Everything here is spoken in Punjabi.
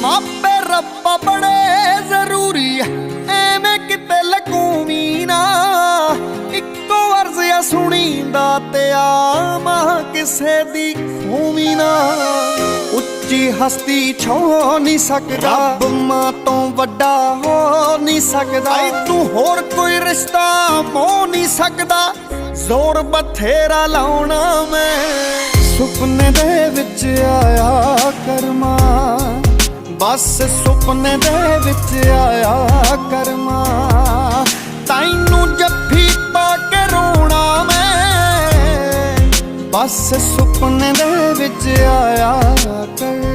ਮਾਪੇ ਰੱਬਾ ਬੜੇ ਜ਼ਰੂਰੀ ਐ ਐਵੇਂ ਕਿਤੇ ਲਕੂਮੀ ਨਾ। ਇੱਕੋ ਅਰਜ਼ ਆ ਸੁਣੀਂਦਾ ਤੇ ਆ ਮਾਂ ਕਿਸੇ ਦੀ ਖੂਮੀ ਨਾ। ਉੱਚੀ ਹਸਤੀ ਛੋ ਨਹੀਂ ਸਕਦਾ। ਰੱਬ ਮਾਂ ਤੋਂ ਵੱਡਾ ਹੋ ਨਹੀਂ ਸਕਦਾ। ਤੂੰ ਹੋਰ ਕੋਈ ਰਿਸ਼ਤਾ ਮੋ ਨਹੀਂ ਸਕਦਾ। ਜ਼ੋਰ ਬਥੇਰਾ ਲਾਉਣਾ ਮੈਂ। ਸੁਪਨੇ ਦੇ ਵਿੱਚ ਆਇਆ। ਬਸ ਸੁਪਨੇ ਦੇ ਵਿੱਚ ਆਇਆ ਕਰਮਾ। ਤੈਨੂੰ ਜੱਫੀ ਪਾ ਕੇ ਰੋਣਾ ਮੈਂ। ਬਸ ਸੁਪਨੇ ਦੇ ਵਿੱਚ ਆਇਆ ਕਰਮਾ।